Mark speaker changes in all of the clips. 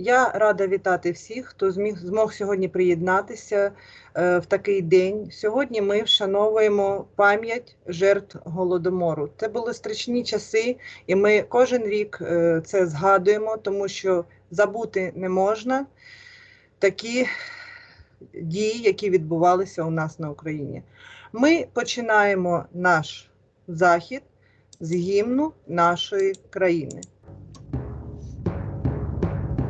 Speaker 1: Я рада вітати всіх, хто зміг змог сьогодні приєднатися е, в такий день. Сьогодні ми вшановуємо пам'ять жертв голодомору. Це були страшні часи, і ми кожен рік е, це згадуємо, тому що забути не можна такі дії, які відбувалися у нас на Україні. Ми починаємо наш захід з гімну нашої країни.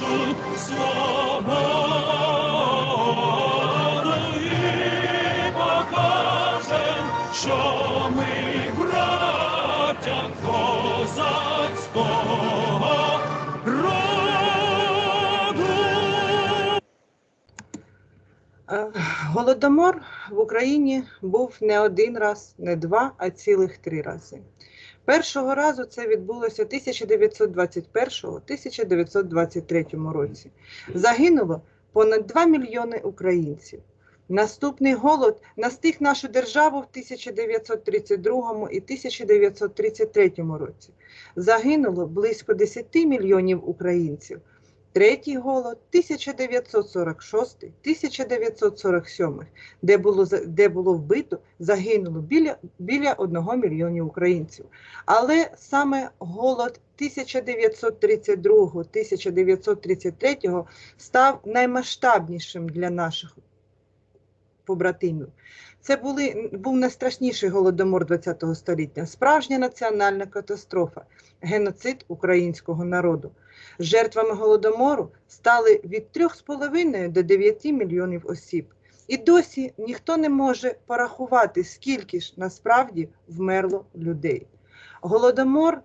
Speaker 2: нашу свободу і покажем, що ми браття козацького
Speaker 1: Голодомор в Україні був не один раз, не два, а цілих три рази. Першого разу це відбулося 1921-1923 році. Загинуло понад 2 мільйони українців. Наступний голод настиг нашу державу в 1932 і 1933 році. Загинуло близько 10 мільйонів українців. Третій голод 1946-1947, де було, де було вбито, загинуло біля, біля 1 мільйона українців. Але саме голод 1932-1933 став наймасштабнішим для наших побратимів. Це були, був найстрашніший голодомор ХХ століття, справжня національна катастрофа, геноцид українського народу. Жертвами голодомору стали від 3,5 до 9 мільйонів осіб. І досі ніхто не може порахувати, скільки ж насправді вмерло людей. Голодомор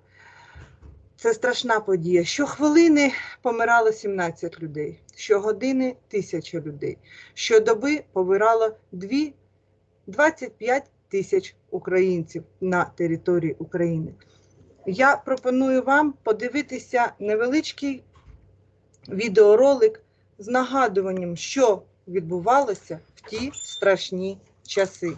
Speaker 1: це страшна подія. Щохвилини помирало 17 людей, щогодини тисяча людей. Щодоби помирало 2, 25 тисяч українців на території України. Я пропоную вам подивитися невеличкий відеоролик з нагадуванням, що відбувалося в ті страшні часи.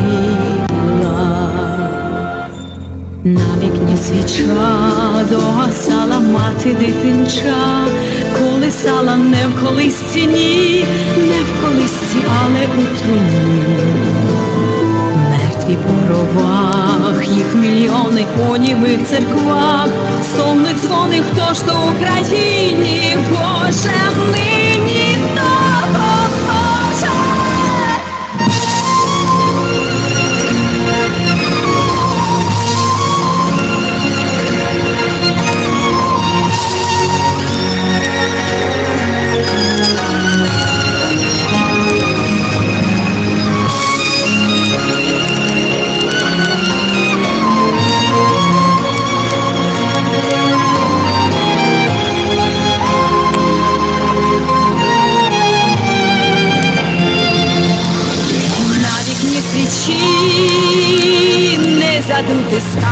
Speaker 3: Свіча догасала мати дитинча, колисала не в колисці, ні, не в колисці, але у труні. Мертві по гробах, їх мільйони у німих церквах, сонних дзвони, хто ж то в Україні, Боже, нині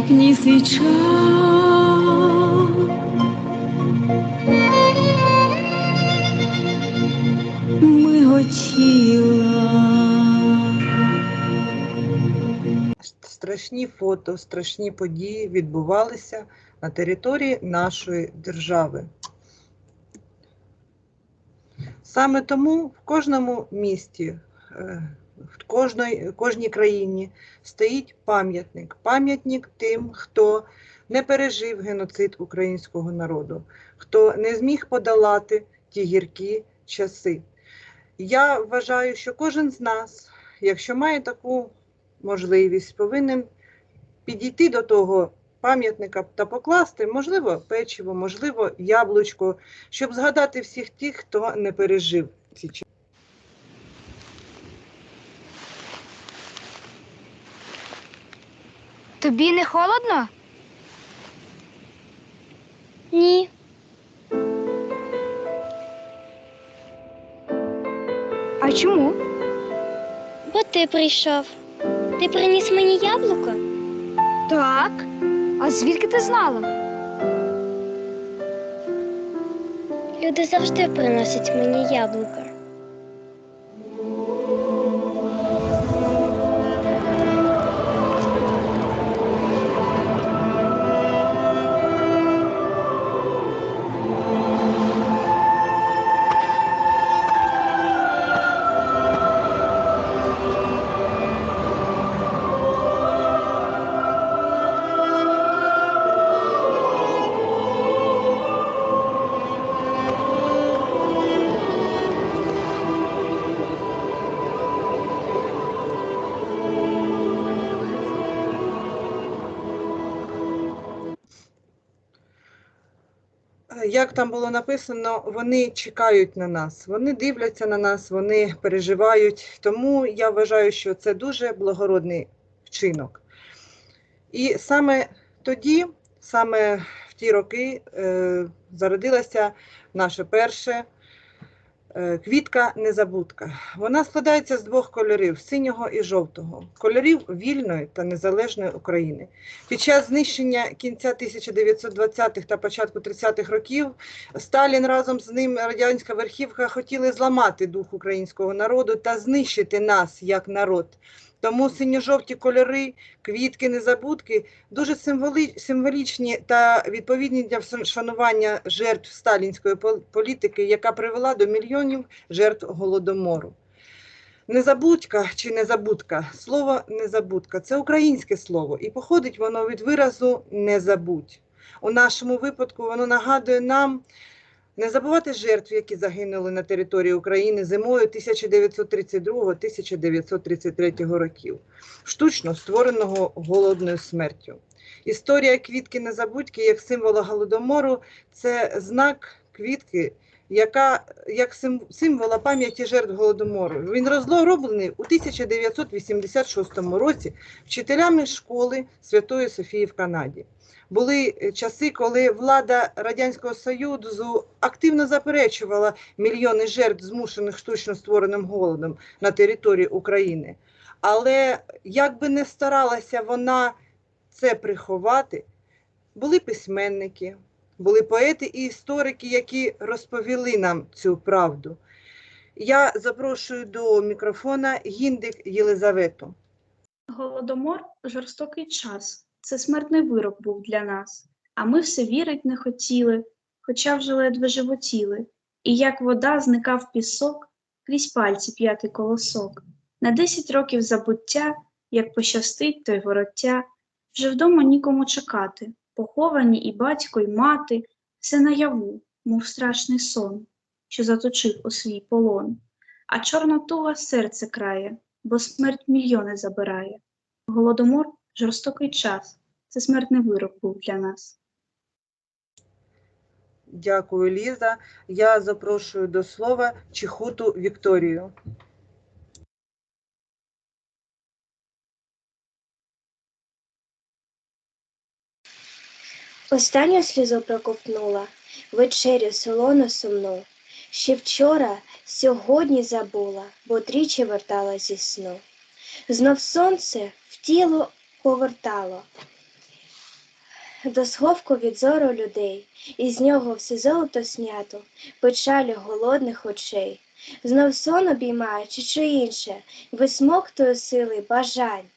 Speaker 3: Вікні свіча. Миготіла.
Speaker 1: Страшні фото, страшні події відбувалися на території нашої держави. Саме тому в кожному місті, е, в кожної, кожній країні стоїть пам'ятник. Пам'ятник тим, хто не пережив геноцид українського народу, хто не зміг подолати ті гіркі часи. Я вважаю, що кожен з нас, якщо має таку можливість, повинен підійти до того пам'ятника та покласти, можливо, печиво, можливо, яблучко, щоб згадати всіх тих, хто не пережив ці часи.
Speaker 4: Тобі не холодно?
Speaker 5: Ні,
Speaker 4: А чому?
Speaker 5: бо ти прийшов. Ти приніс мені яблуко?
Speaker 4: Так. А звідки ти знала?
Speaker 5: Люди завжди приносять мені яблука.
Speaker 1: Як там було написано, вони чекають на нас, вони дивляться на нас, вони переживають. Тому я вважаю, що це дуже благородний вчинок. І саме тоді, саме в ті роки, е, зародилося наше перше Квітка незабудка. Вона складається з двох кольорів синього і жовтого, кольорів вільної та незалежної України. Під час знищення кінця 1920-х та початку 30-х років Сталін разом з ним радянська верхівка хотіли зламати дух українського народу та знищити нас як народ. Тому синьо-жовті кольори, квітки, незабудки дуже символічні та відповідні для вшанування жертв сталінської пол- політики, яка привела до мільйонів жертв голодомору. Незабудка чи незабудка слово незабудка це українське слово, і походить воно від виразу не забудь. У нашому випадку воно нагадує нам не забувати жертв, які загинули на території України зимою 1932-1933 років, штучно створеного голодною смертю. Історія квітки незабудьки як символа голодомору це знак квітки, яка як сим- символа пам'яті жертв голодомору. Він розроблений у 1986 році вчителями школи Святої Софії в Канаді. Були е, часи, коли влада Радянського Союзу активно заперечувала мільйони жертв, змушених штучно створеним голодом на території України. Але як би не старалася вона це приховати, були письменники, були поети і історики, які розповіли нам цю правду. Я запрошую до мікрофона Гіндик Єлизавету.
Speaker 6: Голодомор жорстокий час. Це смертний вирок був для нас. А ми все вірить не хотіли, хоча вже ледве животіли. І як вода зникав пісок, крізь пальці п'ятий колосок. На десять років забуття, як пощастить, то й вороття, вже вдома нікому чекати. Поховані і батько, і мати, все наяву, мов страшний сон, що заточив у свій полон. А чорна туга серце крає, бо смерть мільйони забирає. Голодомор жорстокий час. Це смертний вирок був для нас.
Speaker 1: Дякую, Ліза. Я запрошую до слова Чихуту Вікторію.
Speaker 7: Останню сльозу проковтнула, вечерю солоно сумну. Ще вчора, сьогодні забула, бо тричі вертала зі сну. Знов сонце в тіло повертало, до сховку від зору людей, і з нього все золото снято, печалі голодних очей. Знов сон обіймає чи що інше, висмоктує сили бажань.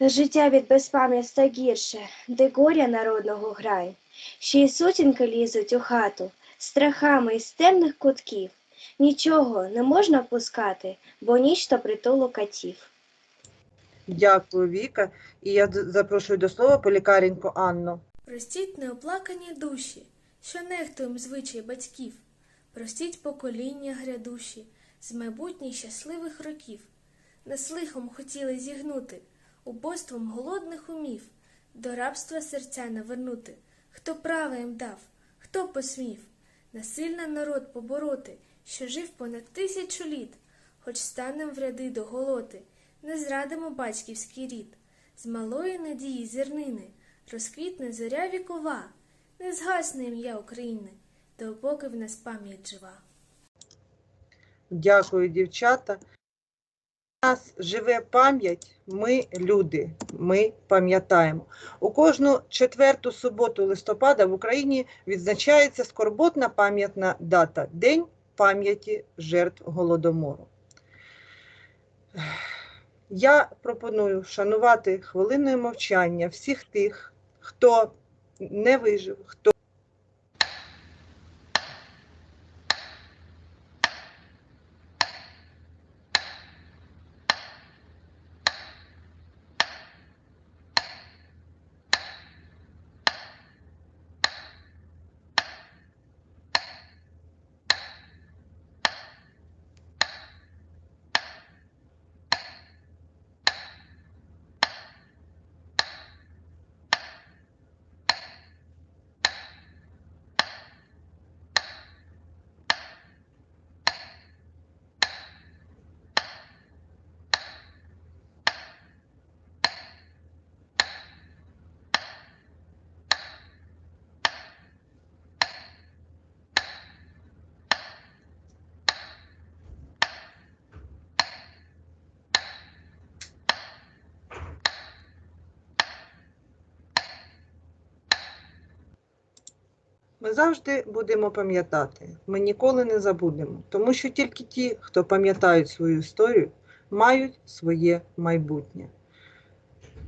Speaker 7: Життя від безпам'ятства гірше, де горя народного грань. Ще й сутінки лізуть у хату, страхами із темних кутків. Нічого не можна пускати, бо ніч то притулу катів.
Speaker 1: Дякую, Віка. І я запрошую до слова Полікаренко Анну.
Speaker 8: Простіть неоплакані душі, що нехтуєм звичай батьків. Простіть покоління грядуші з майбутніх щасливих років. Нас лихом хотіли зігнути, убойством голодних умів, до рабства серця навернути. Хто право їм дав, хто посмів насильно народ побороти, що жив понад тисячу літ, хоч станем в ряди до голоти, не зрадимо батьківський рід, з малої надії зернини розквітне зоря вікова, не згасне ім'я України, допоки в нас пам'ять жива.
Speaker 1: Дякую, дівчата. Нас живе пам'ять, ми люди, ми пам'ятаємо. У кожну четверту суботу листопада в Україні відзначається скорботна пам'ятна дата День пам'яті жертв Голодомору. Я пропоную вшанувати хвилиною мовчання всіх тих, хто не вижив, хто ми завжди будемо пам'ятати, ми ніколи не забудемо, тому що тільки ті, хто пам'ятають свою історію, мають своє майбутнє.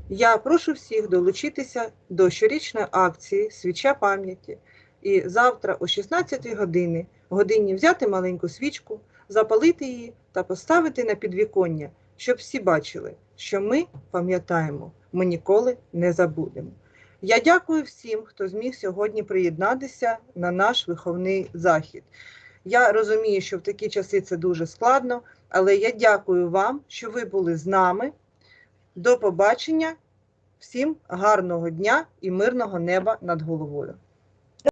Speaker 1: Я прошу всіх долучитися до щорічної акції Свіча пам'яті і завтра о 16 годині, годині взяти маленьку свічку, запалити її та поставити на підвіконня, щоб всі бачили, що ми пам'ятаємо, ми ніколи не забудемо. Я дякую всім, хто зміг сьогодні приєднатися на наш виховний захід. Я розумію, що в такі часи це дуже складно, але я дякую вам, що ви були з нами. До побачення. Всім гарного дня і мирного неба над головою.